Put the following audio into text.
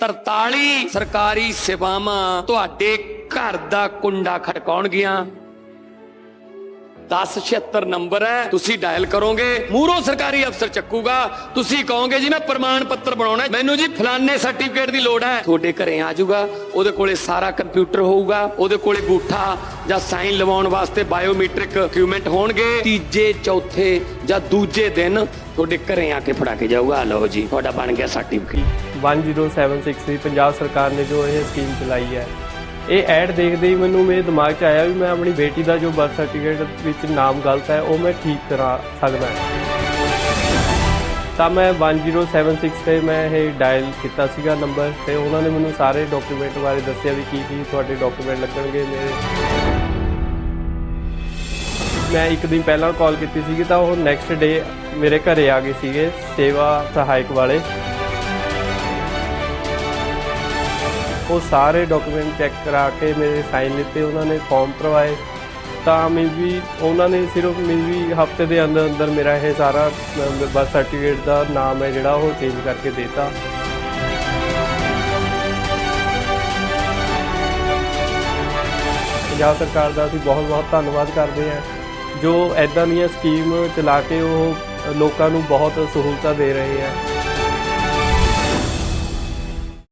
43 ਸਰਕਾਰੀ ਸੇਵਾਵਾਂ ਤੁਹਾਡੇ ਘਰ ਦਾ ਕੁੰਡਾ ਖੜਕਾਉਣਗੀਆਂ। 1076 ਨੰਬਰ ਹੈ, ਤੁਸੀਂ ਡਾਇਲ ਕਰੋਗੇ। ਮੂਰੋ ਸਰਕਾਰੀ ਅਫਸਰ ਚੱਕੂਗਾ। ਤੁਸੀਂ ਕਹੋਗੇ, ਜੀ, ਮੈਂ ਪ੍ਰਮਾਣ ਪੱਤਰ ਬਣਾਉਣਾ ਮੈਨੂੰ ਜੀ ਫਲਾਣੇ ਸਰਟੀਫਿਕੇਟ ਦੀ ਲੋੜ ਹੈ। ਤੁਹਾਡੇ ਘਰੇ ਆ ਜਾਊਗਾ। ਉਹਦੇ ਕੋਲੇ ਸਾਰਾ ਕੰਪਿਊਟਰ ਹੋਊਗਾ। ਉਹਦੇ ਕੋਲੇ ਗੂਠਾ ਜਾਂ ਸਾਈਨ ਲਵਾਉਣ ਵਾਸਤੇ ਬਾਇਓਮੈਟ੍ਰਿਕ ਡਾਕੂਮੈਂਟ ਹੋਣਗੇ। ਤੀਜੇ, ਚੌਥੇ ਜਾਂ ਦੂਜੇ ਦਿਨ ਤੁਹਾਡੇ ਘਰੇ ਆ ਕੇ ਫੜਾ ਕੇ ਜਾਊਗਾ। ਲਓ ਜੀ, ਤੁਹਾਡਾ ਬਣ ਗਿਆ ਸਰਟੀਫਿਕੇਟ 10763 ਪੰਜਾਬ ਸਰਕਾਰ ਨੇ ਜੋ ਇਹ ਸਕੀਮ ਚਲਾਈ ਹੈ ਇਹ ਐਡ ਦੇਖਦੇ ਹੀ ਮੈਨੂੰ ਮੇਰੇ ਦਿਮਾਗ 'ਚ ਆਇਆ ਵੀ ਮੈਂ ਆਪਣੀ ਬੇਟੀ ਦਾ ਜੋ ਬਰਥ ਸਰਟੀਫਿਕੇਟ ਵਿੱਚ ਨਾਮ ਗਲਤ ਹੈ, ਉਹ ਮੈਂ ਠੀਕ ਕਰਾ ਸਕਦਾ ਤਾਂ ਮੈਂ 1076 ਤੇ ਮੈਂ ਇਹ ਡਾਇਲ ਕੀਤਾ ਸੀਗਾ ਨੰਬਰ ਤੇ ਉਹਨਾਂ ਨੇ ਮੈਨੂੰ ਸਾਰੇ ਡਾਕੂਮੈਂਟ ਬਾਰੇ ਦੱਸਿਆ ਵੀ ਕੀ ਕੀ ਤੁਹਾਡੇ ਡਾਕੂਮੈਂਟ ਲੱਗਣਗੇ ਮੇਰੇ। ਮੈਂ ਇੱਕ ਦਿਨ ਪਹਿਲਾਂ ਕਾਲ ਕੀਤੀ ਸੀਗੀ ਤਾਂ ਉਹ ਨੈਕਸਟ ਡੇ ਮੇਰੇ ਘਰੇ ਆ ਗਏ ਸੀਗੇ ਸੇਵਾ ਸਹਾਇਕ ਵਾਲੇ। ਉਹ ਸਾਰੇ ਡਾਕੂਮੈਂਟ ਚੈੱਕ ਕਰਾ ਕੇ ਮੇਰੇ ਸਾਈਨ ਲਿੱਤੇ ਉਹਨਾਂ ਨੇ ਫਾਰਮ ਭਰਵਾਏ। ਤਾਂ ਮੈਂ ਵੀ ਉਹਨਾਂ ਨੇ ਸਿਰਫ ਮੈਂ ਵੀ ਹਫ਼ਤੇ ਦੇ ਅੰਦਰ ਅੰਦਰ ਮੇਰਾ ਇਹ ਸਾਰਾ ਬਰਥ ਸਰਟੀਫਿਕੇਟ ਦਾ ਨਾਮ ਹੈ ਜਿਹੜਾ ਉਹ ਚੇਂਜ ਕਰਕੇ ਦੇਤਾ। ਪੰਜਾਬ ਸਰਕਾਰ ਦਾ ਅਸੀਂ ਬਹੁਤ ਬਹੁਤ ਧੰਨਵਾਦ ਕਰਦੇ ਹਾਂ। ਜੋ ਐਦਾਂ ਦੀਆਂ ਸਕੀਮ ਚਲਾ ਕੇ ਉਹ ਲੋਕਾਂ ਨੂੰ ਬਹੁਤ ਸਹੂਲਤਾਂ ਦੇ ਰਹੇ ਹੈ।